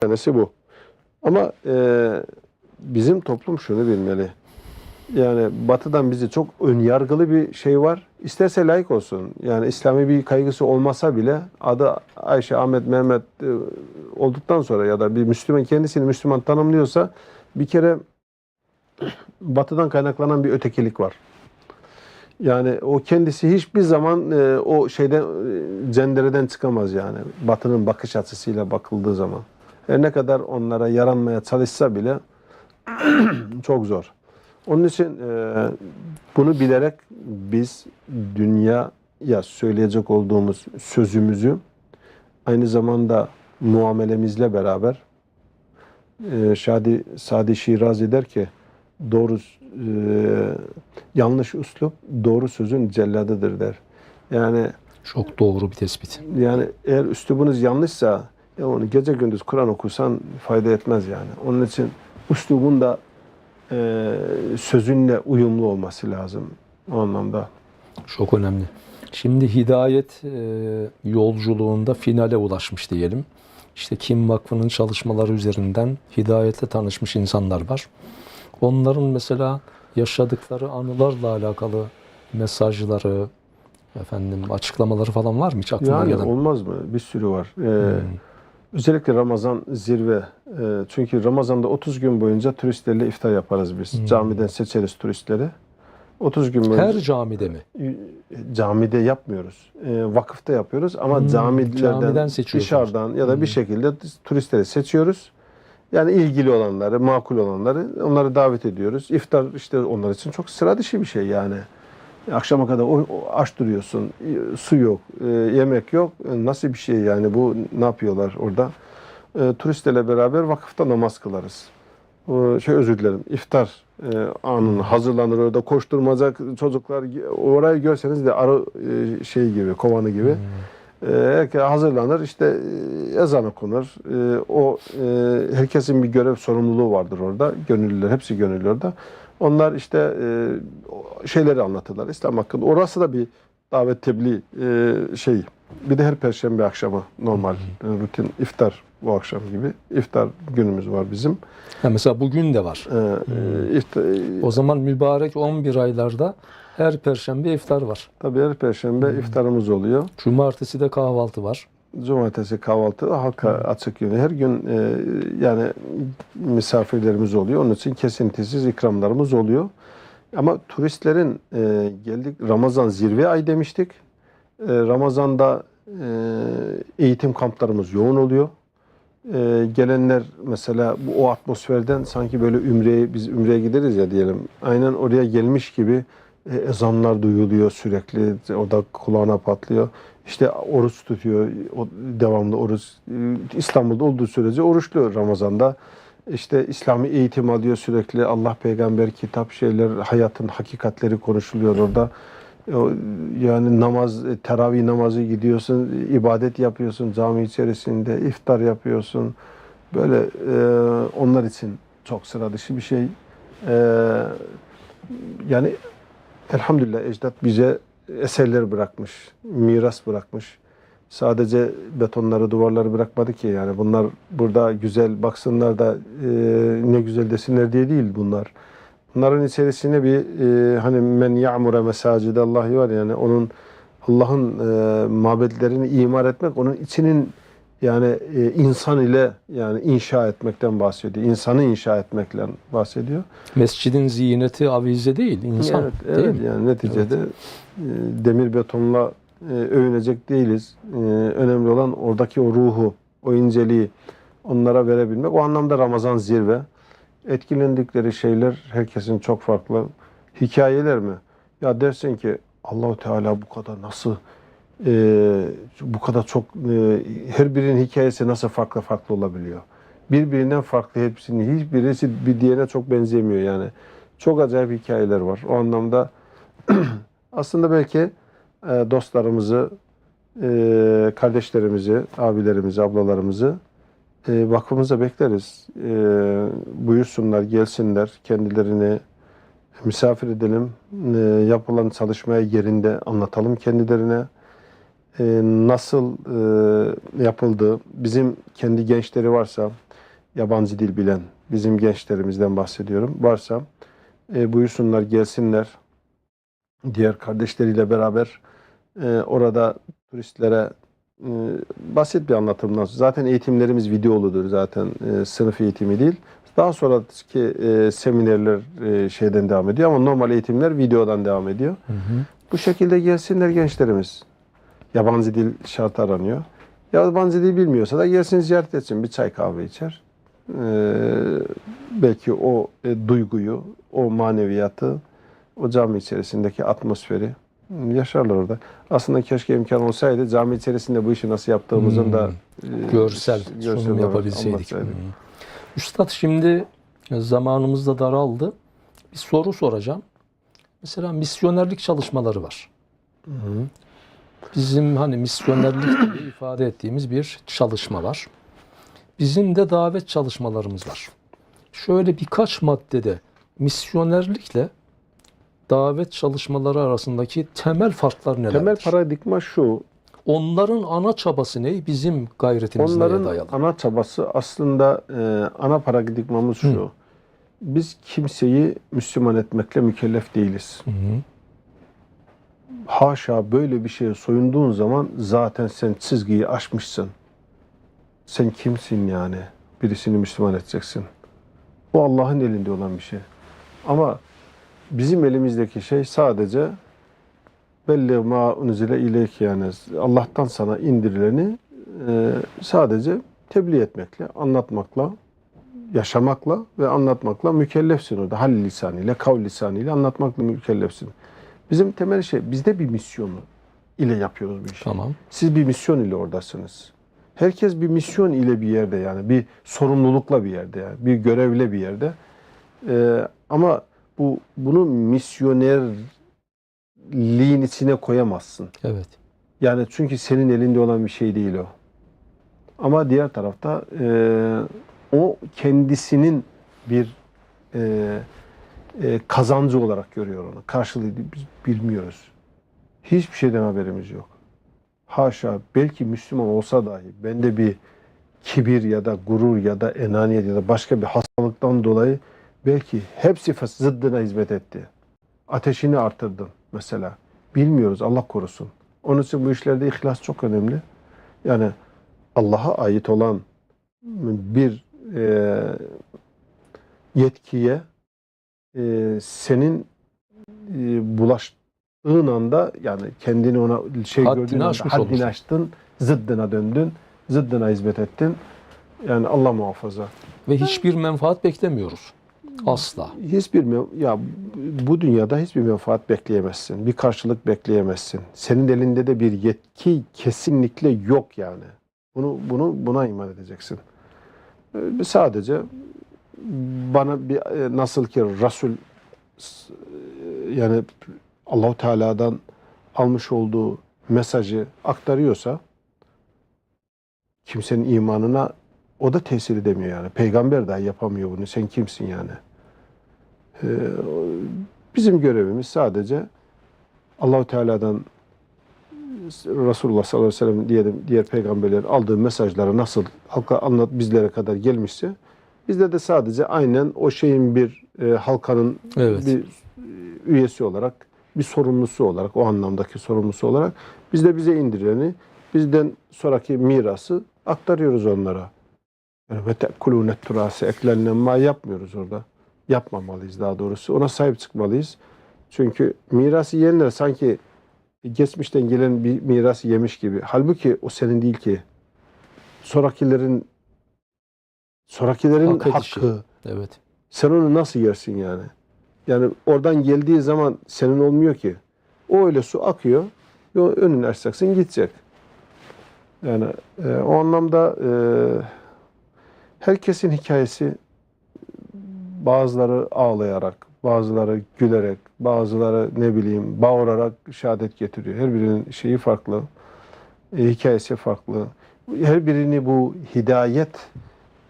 tanesi bu. Ama e, bizim toplum şunu bilmeli. Yani batıdan bizi çok önyargılı bir şey var. İsterse layık olsun. Yani İslami bir kaygısı olmasa bile adı Ayşe, Ahmet, Mehmet e, olduktan sonra ya da bir Müslüman kendisini Müslüman tanımlıyorsa bir kere batıdan kaynaklanan bir ötekilik var. Yani o kendisi hiçbir zaman e, o şeyden e, cendereden çıkamaz yani. Batının bakış açısıyla bakıldığı zaman. Her ne kadar onlara yaranmaya çalışsa bile çok zor. Onun için e, bunu bilerek biz dünyaya söyleyecek olduğumuz sözümüzü aynı zamanda muamelemizle beraber e, Şadi Sadi Şirazi der ki doğru e, yanlış üslup doğru sözün celladıdır der. Yani Çok doğru bir tespit. yani eğer üslubunuz yanlışsa ya onu gece gündüz Kur'an okusan fayda etmez yani. Onun için üslubun da e, sözünle uyumlu olması lazım o anlamda. Çok önemli. Şimdi hidayet e, yolculuğunda finale ulaşmış diyelim. İşte Kim Vakfı'nın çalışmaları üzerinden hidayetle tanışmış insanlar var. Onların mesela yaşadıkları anılarla alakalı mesajları, efendim açıklamaları falan var mı hiç aklına Yani gelen? olmaz mı? Bir sürü var. Ee, Özellikle Ramazan zirve. Ee, çünkü Ramazan'da 30 gün boyunca turistlerle iftar yaparız biz. Camiden seçeriz turistleri. 30 gün boyunca Her camide mi? camide yapmıyoruz. Ee, vakıfta yapıyoruz ama Hmm, camilerden, camiden dışarıdan ya da bir şekilde turistleri seçiyoruz. Yani ilgili olanları, makul olanları onları davet ediyoruz. İftar işte onlar için çok sıra dışı bir şey yani. Akşama kadar o, o aç duruyorsun. e, Su yok, e, yemek yok. E, Nasıl bir şey yani bu ne yapıyorlar orada? E, turistlerle beraber vakıfta namaz kılarız. O, şey özür dilerim. İftar e, anını hazırlanır orada koşturmaca çocuklar orayı görseniz de arı e, şey gibi kovanı gibi. E, herkes hazırlanır işte e, ezan okunur. E, o e, herkesin bir görev sorumluluğu vardır orada. Gönüllüler hepsi gönüllü orada. Onlar işte e, şeyleri anlatırlar İslam hakkında. Orası da bir davet tebliğ e, şey. Bir de her perşembe akşamı normal e, rutin iftar bu akşam gibi iftar günümüz var bizim. Ha, mesela bugün de var. E, e, iftar- O zaman mübarek 11 aylarda her perşembe iftar var. Tabii her perşembe iftarımız oluyor. Cumartesi de kahvaltı var. Cumartesi kahvaltı halka açık günü. Her gün e, yani misafirlerimiz oluyor. Onun için kesintisiz ikramlarımız oluyor. Ama turistlerin e, geldik Ramazan zirve ay demiştik. E, Ramazan'da e, eğitim kamplarımız yoğun oluyor. E, gelenler mesela bu o atmosferden sanki böyle ümreye biz ümreye gideriz ya diyelim. Aynen oraya gelmiş gibi e, ezanlar duyuluyor sürekli. O da kulağına patlıyor. İşte oruç tutuyor. Devamlı oruç. E, İstanbul'da olduğu sürece oruçlu Ramazan'da. İşte İslami eğitim alıyor sürekli. Allah peygamber kitap şeyler, hayatın hakikatleri konuşuluyor orada. O, Yani namaz, e, teravih namazı gidiyorsun, ibadet yapıyorsun cami içerisinde, iftar yapıyorsun. Böyle e, onlar için çok sıra dışı bir şey. E, yani elhamdülillah ecdat bize eserler bırakmış, miras bırakmış. Sadece betonları, duvarları bırakmadı ki yani bunlar burada güzel baksınlar da e, ne güzel desinler diye değil bunlar. Bunların içerisine bir e, hani men ya'mure mesacide Allahi var yani onun Allah'ın e, mabedlerini imar etmek onun içinin yani e, insan ile yani inşa etmekten bahsediyor. İnsanı inşa etmekle bahsediyor. Mescidin ziyneti avize değil, insan Evet, değil evet mi? yani neticede e, demir betonla e, övünecek değiliz. E, önemli olan oradaki o ruhu, o inceliği onlara verebilmek. O anlamda Ramazan zirve. Etkilendikleri şeyler herkesin çok farklı. Hikayeler mi? Ya dersin ki Allahu Teala bu kadar nasıl e, bu kadar çok e, her birinin hikayesi nasıl farklı farklı olabiliyor? Birbirinden farklı hepsinin hiçbirisi bir diğerine çok benzemiyor yani. Çok acayip hikayeler var. O anlamda aslında belki e, dostlarımızı, e, kardeşlerimizi, abilerimizi, ablalarımızı e, vakfımıza bekleriz. Buyursunlar, gelsinler, kendilerini misafir edelim. Yapılan çalışmaya yerinde anlatalım kendilerine. nasıl yapıldığı, bizim kendi gençleri varsa, yabancı dil bilen, bizim gençlerimizden bahsediyorum, varsa buyursunlar gelsinler. Diğer kardeşleriyle beraber e, orada turistlere e, basit bir anlatımdan sonra- zaten eğitimlerimiz videoludur zaten e, sınıf eğitimi değil. Daha sonraki e, seminerler e, şeyden devam ediyor ama normal eğitimler videodan devam ediyor. Bu şekilde gelsinler gençlerimiz. Yabancı dil şart aranıyor. Yabancı dil bilmiyorsa da gelsin ziyaret etsin. Bir çay kahve içer. Ee, belki o e, duyguyu, o maneviyatı, o cami içerisindeki atmosferi yaşarlar orada. Aslında keşke imkan olsaydı cami içerisinde bu işi nasıl yaptığımızın da e, Görsel, görsel sunum yapabilseydik. Hı. Üstad şimdi zamanımız da daraldı. Bir soru soracağım. Mesela misyonerlik çalışmaları var. Bizim hani misyonerlik diye ifade ettiğimiz bir çalışma var. Bizim de davet çalışmalarımız var. Şöyle birkaç maddede misyonerlikle davet çalışmaları arasındaki temel farklar nelerdir? Temel paradigma şu. Onların ana çabası ne? Bizim gayretimiz neye Onların dayalı? ana çabası aslında e, ana paradigmamız şu. Biz kimseyi Müslüman etmekle mükellef değiliz. Hı hı. Haşa böyle bir şeye soyunduğun zaman zaten sen çizgiyi aşmışsın. Sen kimsin yani? Birisini Müslüman edeceksin. Bu Allah'ın elinde olan bir şey. Ama bizim elimizdeki şey sadece belli ma unzile ileyke yani Allah'tan sana indirileni e, sadece tebliğ etmekle, anlatmakla, yaşamakla ve anlatmakla mükellefsin orada. Hal lisanıyla, kav lisanıyla anlatmakla mükellefsin. Bizim temel şey, bizde bir misyonu ile yapıyoruz bu işi. Tamam. Siz bir misyon ile oradasınız. Herkes bir misyon ile bir yerde yani. Bir sorumlulukla bir yerde yani. Bir görevle bir yerde. Ee, ama bu bunu misyonerliğin içine koyamazsın. Evet. Yani çünkü senin elinde olan bir şey değil o. Ama diğer tarafta e, o kendisinin bir e, e, kazancı olarak görüyor onu. Karşılığı biz bilmiyoruz. Hiçbir şeyden haberimiz yok. Haşa belki Müslüman olsa dahi bende bir kibir ya da gurur ya da enaniyet ya da başka bir hastalıktan dolayı belki hepsi zıddına hizmet etti. Ateşini artırdın mesela. Bilmiyoruz Allah korusun. Onun için bu işlerde ihlas çok önemli. Yani Allah'a ait olan bir e, yetkiye e, senin e, bulaştığın anda yani kendini ona şey Haddini gördüğün anda haddini olursun. aştın, zıddına döndün, zıddına hizmet ettin. Yani Allah muhafaza. Ve hiçbir menfaat beklemiyoruz. Asla. Hiçbir ya bu dünyada hiçbir menfaat bekleyemezsin. Bir karşılık bekleyemezsin. Senin elinde de bir yetki kesinlikle yok yani. Bunu bunu buna iman edeceksin. Ee, Sadece bana bir e, nasıl ki Resul e, yani Allahu Teala'dan almış olduğu mesajı aktarıyorsa kimsenin imanına o da tesir edemiyor yani. Peygamber dahi yapamıyor bunu. Sen kimsin yani? Ee, bizim görevimiz sadece Allahu Teala'dan Resulullah sallallahu aleyhi ve sellem diyelim diğer peygamberlerin aldığı mesajları nasıl halka anlat bizlere kadar gelmişse bizde de sadece aynen o şeyin bir e, halkanın Evet. bir e, üyesi olarak bir sorumlusu olarak o anlamdaki sorumlusu olarak biz de bize indireni bizden sonraki mirası aktarıyoruz onlara. Ve tekulûne turâse eklenilen ma yapmıyoruz orada. Yapmamalıyız daha doğrusu. Ona sahip çıkmalıyız. Çünkü mirası yiyenler sanki geçmişten gelen bir mirası yemiş gibi. Halbuki o senin değil ki. Sonrakilerin sonrakilerin Hak edişi. hakkı. Evet. Sen onu nasıl yersin yani? Yani oradan geldiği zaman senin olmuyor ki. O öyle su akıyor. Yo- Önünü açacaksın gidecek. Yani e, o anlamda e, herkesin hikayesi bazıları ağlayarak, bazıları gülerek, bazıları ne bileyim bağırarak şehadet getiriyor. Her birinin şeyi farklı. e, hikayesi farklı. Her birini bu hidayet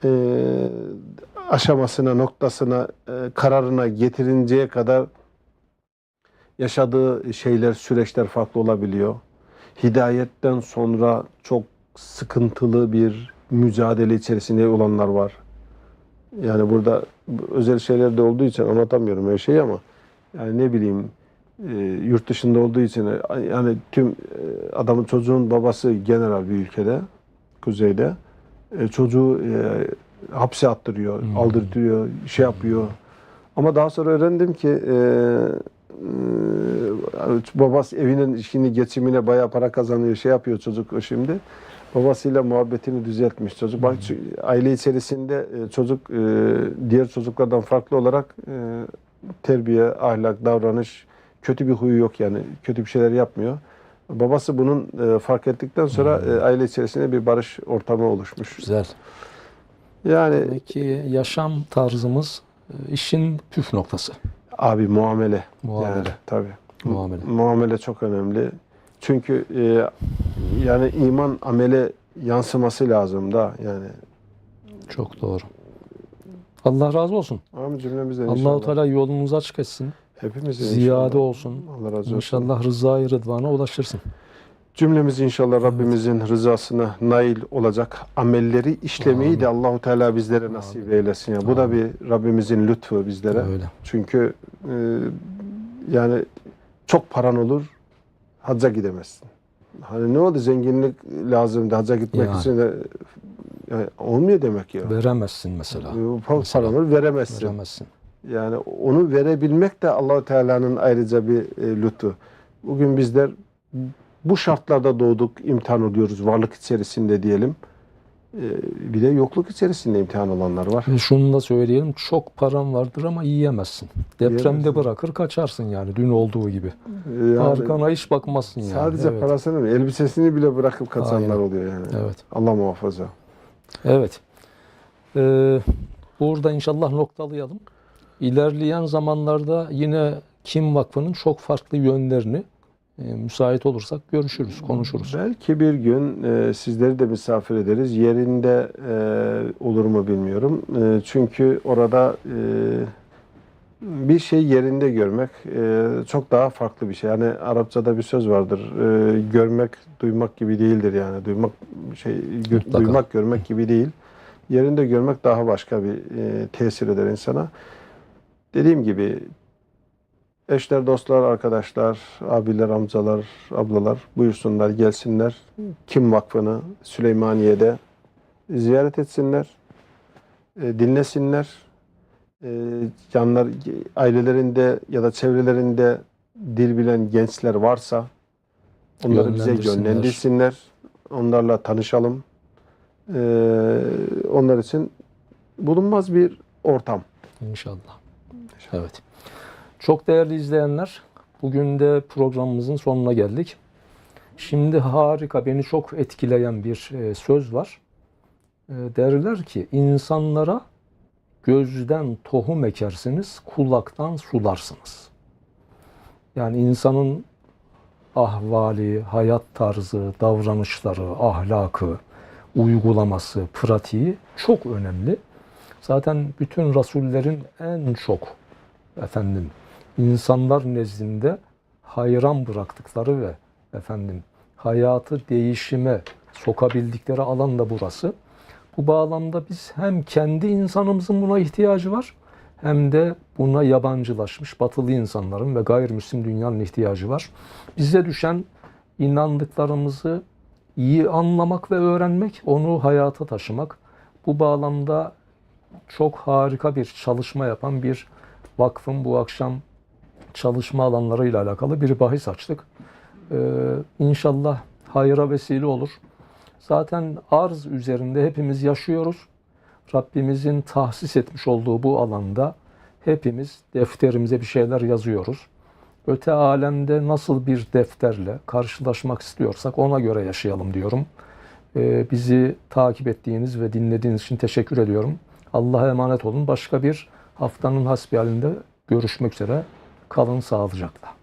e, aşamasına, noktasına, e, kararına getirinceye kadar yaşadığı şeyler, süreçler farklı olabiliyor. hidayetten sonra çok sıkıntılı bir mücadele içerisinde olanlar var. Yani burada özel şeyler de olduğu için anlatamıyorum her şeyi ama yani ne bileyim e, yurt dışında olduğu için yani tüm e, adamın çocuğun babası general bir ülkede kuzeyde E, çocuğu e, hapse attırıyor, Hmm. aldırtıyor, şey yapıyor. Ama daha sonra öğrendim ki e, babası evinin işini geçimine bayağı para kazanıyor, şey yapıyor çocuk o şimdi. Babasıyla muhabbetini düzeltmiş çocuk. Bak aile içerisinde e, çocuk e, diğer çocuklardan farklı olarak e, terbiye, ahlak, davranış kötü bir huyu yok yani. Kötü bir şeyler yapmıyor. Babası bunun fark ettikten sonra e, aile içerisinde bir barış ortamı oluşmuş. Güzel. Yani Peki yaşam tarzımız işin püf noktası. abi muamele. Muamele. Yani, tabii. Muamele. Muamele çok önemli. Çünkü e, yani iman amele yansıması lazım da yani. Çok doğru. Allah razı olsun. Amin cümlemizden Allahu inşallah. Teala yolumuzu açık etsin. Hepimizin Ziyade inşallah. olsun. Allah razı olsun. İnşallah rızayı rıdvana ulaşırsın. Cümlemiz inşallah Rabbimizin rızasına nail olacak amelleri işlemeyi de Allahu Teala bizlere nasip eylesin. Ya. Bu da bir Rabbimizin lütfu bizlere. Öyle. Çünkü e, yani çok paran olur, hacca gidemezsin. Hani ne oldu zenginlik lazımdı hacca gitmek Yani. için de yani olmuyor demek ya. Veremezsin mesela. Mesela. Paranı veremezsin. Veremezsin. Yani onu verebilmek de Allahu Teala'nın ayrıca bir e, lütfu. Bugün bizler bu şartlarda doğduk, imtihan oluyoruz varlık içerisinde diyelim. E, bir de yokluk içerisinde imtihan olanlar var. Şunu da söyleyelim. Çok param vardır ama yiyemezsin. Depremde Yiyemezsin. bırakır kaçarsın yani dün olduğu gibi. E, yani Arkana hiç bakmazsın yani. sadece evet. parasını elbisesini bile bırakıp kaçanlar Aynen. oluyor yani. Evet. Allah muhafaza. Evet. Ee, burada inşallah noktalayalım. İlerleyen zamanlarda yine Kim Vakfı'nın çok farklı yönlerini e, müsait olursak görüşürüz, konuşuruz. Belki bir gün e, sizleri de misafir ederiz. Yerinde e, olur mu bilmiyorum. E, çünkü orada e, bir şey yerinde görmek e, çok daha farklı bir şey. Yani Arapçada bir söz vardır. E, görmek duymak gibi değildir yani. Duymak şey Mutlaka. duymak görmek gibi değil. Yerinde görmek daha başka bir e, tesir eder insana. Dediğim gibi eşler, dostlar, arkadaşlar, abiler, amcalar, ablalar buyursunlar, gelsinler. Kim Vakfı'nı Süleymaniye'de ziyaret etsinler, e, dinlesinler. E, yanlar, ailelerinde ya da çevrelerinde dil bilen gençler varsa onları bize Yönlendirsinler. Onlarla tanışalım. E, onlar için bulunmaz bir ortam. İnşallah. Evet. Çok değerli izleyenler, bugün de programımızın sonuna geldik. Şimdi harika, beni çok etkileyen bir e, söz var. E, derler ki, insanlara gözden tohum ekersiniz, kulaktan sularsınız. Yani insanın ahvali, hayat tarzı, davranışları, ahlakı, uygulaması, pratiği çok önemli. Zaten bütün rasullerin en çok efendim insanlar nezdinde hayran bıraktıkları ve efendim hayatı değişime sokabildikleri alan da burası. Bu bağlamda biz hem kendi insanımızın buna ihtiyacı var hem de buna yabancılaşmış batılı insanların ve gayrimüslim dünyanın ihtiyacı var. Bize düşen inandıklarımızı iyi anlamak ve öğrenmek, onu hayata taşımak. Bu bağlamda çok harika bir çalışma yapan bir vakfın bu akşam çalışma alanlarıyla alakalı bir bahis açtık. Ee, inşallah hayra vesile olur. Zaten arz üzerinde hepimiz yaşıyoruz. Rabbimizin tahsis etmiş olduğu bu alanda hepimiz defterimize bir şeyler yazıyoruz. Öte alemde nasıl bir defterle karşılaşmak istiyorsak ona göre yaşayalım diyorum. Ee, bizi takip ettiğiniz ve dinlediğiniz için teşekkür ediyorum. Allah'a emanet olun. Başka bir haftanın hasbihalinde görüşmek üzere. Kalın sağlıcakla.